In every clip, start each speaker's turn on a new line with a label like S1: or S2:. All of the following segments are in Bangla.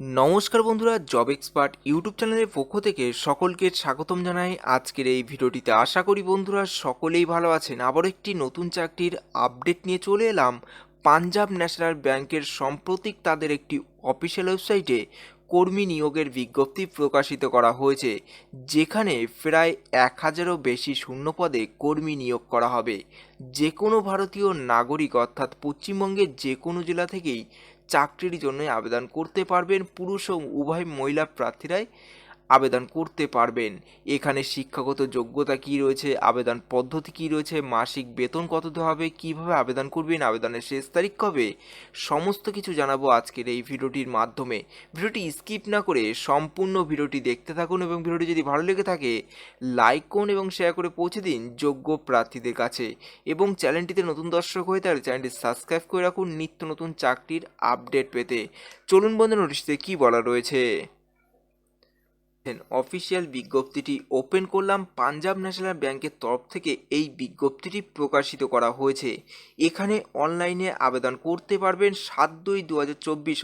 S1: নমস্কার বন্ধুরা, জব এক্সপার্ট ইউটিউব চ্যানেলের পক্ষ থেকে সকলকে স্বাগতম জানাই। আজকের এই ভিডিওটিতে আশা করি বন্ধুরা সকলেই ভালো আছেন। আবার একটি নতুন চাকরির আপডেট নিয়ে চলে এলাম। পাঞ্জাব ন্যাশনাল ব্যাংকের সাম্প্রতিক তাদের একটি অফিসিয়াল ওয়েবসাইটে কর্মী নিয়োগের বিজ্ঞপ্তি প্রকাশিত করা হয়েছে, যেখানে প্রায় এক হাজারও বেশি শূন্যপদে কর্মী নিয়োগ করা হবে। যে কোনো ভারতীয় নাগরিক, অর্থাৎ পশ্চিমবঙ্গের যে কোনো জেলা থেকেই চাকরির জন্যই আবেদন করতে পারবেন পুরুষ ও উভয় মহিলা প্রার্থীরাই। আবেদন করতে পারবেন। এখানে শিক্ষাগত যোগ্যতা কি রয়েছে? আবেদন পদ্ধতি কি রয়েছে? মাসিক বেতন কত হবে? কীভাবে আবেদন করবেন? আবেদনের শেষ তারিখ কবে? সমস্ত কিছু জানাব আজকের এই ভিডিওটির মাধ্যমে। ভিডিওটি স্কিপ না করে সম্পূর্ণ ভিডিওটি দেখতে থাকুন এবং ভিডিওটি যদি ভালো লেগে থাকে, লাইক করুন এবং শেয়ার করে পৌঁছে দিন যোগ্য প্রার্থীদের কাছে। এবং চ্যানেলটিতে নতুন দর্শক হয়ে থাকলে চ্যানেলটি সাবস্ক্রাইব করে রাখুন নিত্য নতুন চাকরির আপডেট পেতে। চলুন বন্ধু নোটিশে কী বলা রয়েছে? অফিসিয়াল বিজ্ঞপ্তিটি ওপেন করলাম পাঞ্জাব ন্যাশনাল ব্যাংকের তরফ থেকে এই বিজ্ঞপ্তিটি প্রকাশিত করা হয়েছে। এখানে অনলাইনে আবেদন করতে পারবেন সাত দুই দু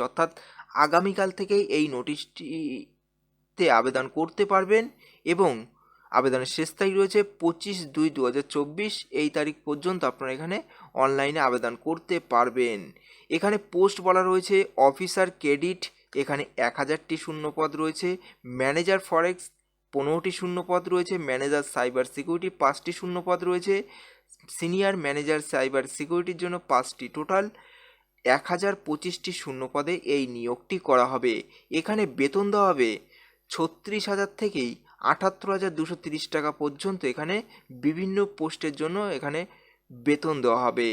S1: অর্থাৎ আগামীকাল থেকেই এই নোটিশটিতে আবেদন করতে পারবেন এবং আবেদনের শেষ তারিখ রয়েছে পঁচিশ দুই দু এই তারিখ পর্যন্ত আপনারা এখানে অনলাইনে আবেদন করতে পারবেন। এখানে পোস্ট বলা রয়েছে, অফিসার ক্রেডিট এখানে এক হাজারটি শূন্যপদ রয়েছে। ম্যানেজার ফরেক্স পনেরোটি শূন্যপদ রয়েছে। ম্যানেজার সাইবার সিকিউরিটি পাঁচটি শূন্যপদ রয়েছে। সিনিয়র ম্যানেজার সাইবার সিকিউরিটির জন্য পাঁচটি। টোটাল এক হাজার পঁচিশটি শূন্যপদে এই নিয়োগটি করা হবে। এখানে বেতন দেওয়া হবে ছত্রিশ হাজার থেকেই আটাত্তর হাজার দুশো তিরিশ টাকা পর্যন্ত এখানে বিভিন্ন পোস্টের জন্য এখানে বেতন দেওয়া হবে।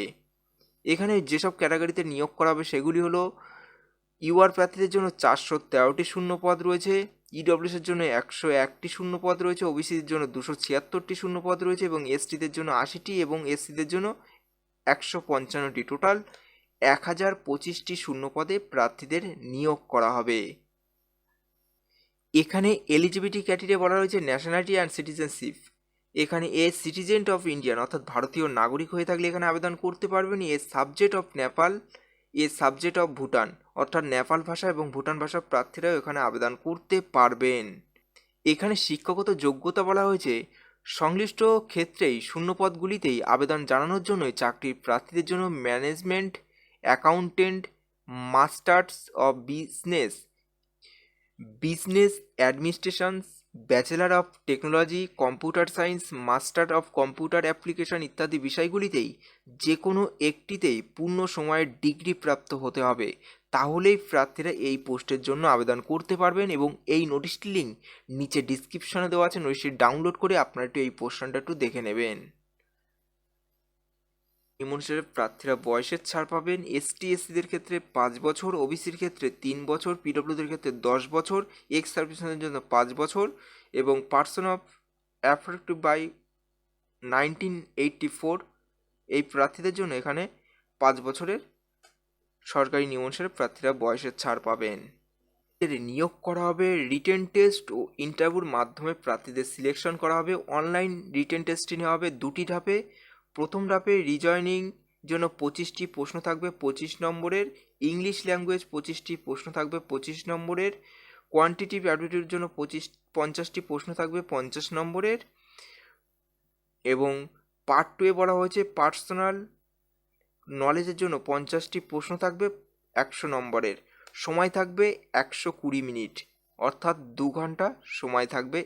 S1: এখানে যেসব ক্যাটাগরিতে নিয়োগ করা হবে সেগুলি হলো ইউআর প্রার্থীদের জন্য চারশো তেরোটি শূন্যপদ রয়েছে ইডব্লিউসের জন্য একশো একটি শূন্যপদ রয়েছে ওবিসিদের জন্য দুশো ছিয়াত্তরটি শূন্যপদ রয়েছে এবং এসটিদের জন্য আশিটি এবং এসসিদের জন্য একশো পঞ্চান্নটি। টোটাল এক হাজার পঁচিশটি শূন্যপদে প্রার্থীদের নিয়োগ করা হবে। এখানে এলিজিবিলিটি ক্যাটেরিয়া বলা রয়েছে ন্যাশনালিটি অ্যান্ড সিটিজেনশিপ এখানে এ সিটিজেন্ট অফ ইন্ডিয়ান অর্থাৎ ভারতীয় নাগরিক হয়ে থাকলে এখানে আবেদন করতে পারবেন। A subject of Nepal a subject of Bhutan অর্থাৎ নেপাল ভাষা এবং ভুটান ভাষার প্রার্থীরাও এখানে আবেদন করতে পারবেন। এখানে শিক্ষাগত যোগ্যতা বলা হয়েছে, সংশ্লিষ্ট ক্ষেত্রেই শূন্যপদগুলিতেই আবেদন জানানোর জন্যই চাকরির প্রার্থীদের জন্য management, accountant, masters of business business administrations, bachelor of technology, computer science, master of computer application ইত্যাদি বিষয়গুলিতেই যে কোনো একটিতেই পূর্ণ সময়ের ডিগ্রি প্রাপ্ত হতে হবে। তাহলেই প্রার্থীরা এই পোস্টের জন্য আবেদন করতে পারবেন এবং এই নোটিশটি লিঙ্ক নিচে ডিসক্রিপশনে দেওয়া আছে। নোটিশটি ডাউনলোড করে আপনারা একটু এই পোস্টারটা একটু দেখে নেবেন। অনুসারে প্রার্থীরা বয়সের ছাড় পাবেন। এসটি এসসিদের ক্ষেত্রে পাঁচ বছর ওবিসির ক্ষেত্রে তিন বছর পিডব্লিউদের ক্ষেত্রে দশ বছর এক্স সার্ভিসের জন্য পাঁচ বছর এবং person of affective by nineteen eighty four এই প্রার্থীদের জন্য এখানে পাঁচ বছরের সরকারি নিয়ম অনুসারে প্রার্থীরা বয়সের ছাড় পাবেন। এর নিয়োগ করা হবে রিটেন টেস্ট ও ইন্টারভিউর মাধ্যমে প্রার্থীদের সিলেকশন করা হবে। অনলাইন রিটেন টেস্টটি নেওয়া হবে দুটি ধাপে। প্রথম ধাপে রিজয়নিং জন্য পঁচিশটি প্রশ্ন থাকবে পঁচিশ নম্বরের। ইংলিশ ল্যাঙ্গুয়েজ পঁচিশটি প্রশ্ন থাকবে পঁচিশ নম্বরের। কোয়ান্টিটিভ অ্যাটিটিউডের জন্য পঁচিশ, পঞ্চাশটি প্রশ্ন থাকবে পঞ্চাশ নম্বরের। এবং পার্ট টুয়ে বলা হয়েছে পার্সোনাল নলেজের জন্য পঞ্চাশটি প্রশ্ন থাকবে, একশো নম্বরের। সময় থাকবে একশো কুড়ি মিনিট, অর্থাৎ দু ঘণ্টা সময় থাকবে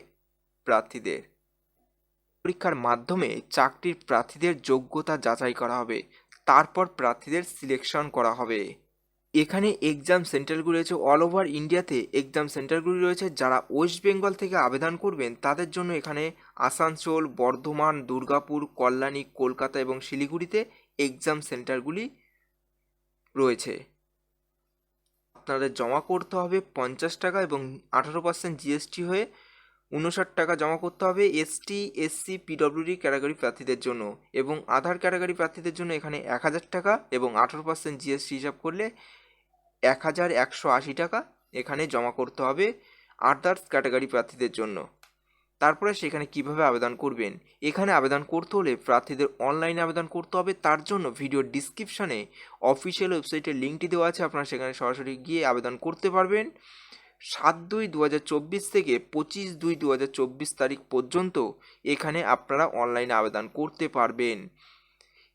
S1: প্রার্থীদের। পরীক্ষার মাধ্যমে চাকরির প্রার্থীদের যোগ্যতা যাচাই করা হবে, তারপর প্রার্থীদের সিলেকশন করা হবে। এখানে এক্সাম সেন্টারগুলি রয়েছে অল ওভার ইন্ডিয়াতে এক্সাম সেন্টারগুলি রয়েছে যারা ওয়েস্ট বেঙ্গল থেকে আবেদন করবেন, তাদের জন্য এখানে আসানসোল, বর্ধমান, দুর্গাপুর, কল্যাণী, কলকাতা এবং শিলিগুড়িতে এক্সাম সেন্টারগুলি রয়েছে। আপনাদের জমা করতে হবে পঞ্চাশ টাকা এবং আঠারো পার্সেন্ট জিএসটি হয়ে উনষাট টাকা জমা করতে হবে এসটি এসসি পিডব্লিউডি ক্যাটাগরি প্রার্থীদের জন্য এবং আধার ক্যাটাগরি প্রার্থীদের জন্য এখানে এক হাজার টাকা এবং আঠারো পার্সেন্ট জিএসটি হিসাব করলে এক হাজার একশো আশি টাকা এখানে জমা করতে হবে আদার্স ক্যাটাগরি প্রার্থীদের জন্য। তারপরে সেখানে কীভাবে আবেদন করবেন? এখানে আবেদন করতে হলে প্রার্থীদের অনলাইনে আবেদন করতে হবে। তার জন্য ভিডিও ডিসক্রিপশানে অফিসিয়াল ওয়েবসাইটের লিঙ্কটি দেওয়া আছে। আপনারা সেখানে সরাসরি গিয়ে আবেদন করতে পারবেন। সাত দুই দু থেকে পঁচিশ দুই দু তারিখ পর্যন্ত এখানে আপনারা অনলাইনে আবেদন করতে পারবেন।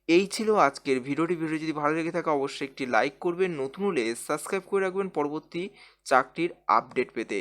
S1: এই ছিল আজকের ভিডিওটি। ভিডিও যদি ভালো লেগে থাকে অবশ্যই একটি লাইক করবেন। নতুন হলে সাবস্ক্রাইব করে রাখবেন। পরবর্তী চাকরির আপডেট পেতে।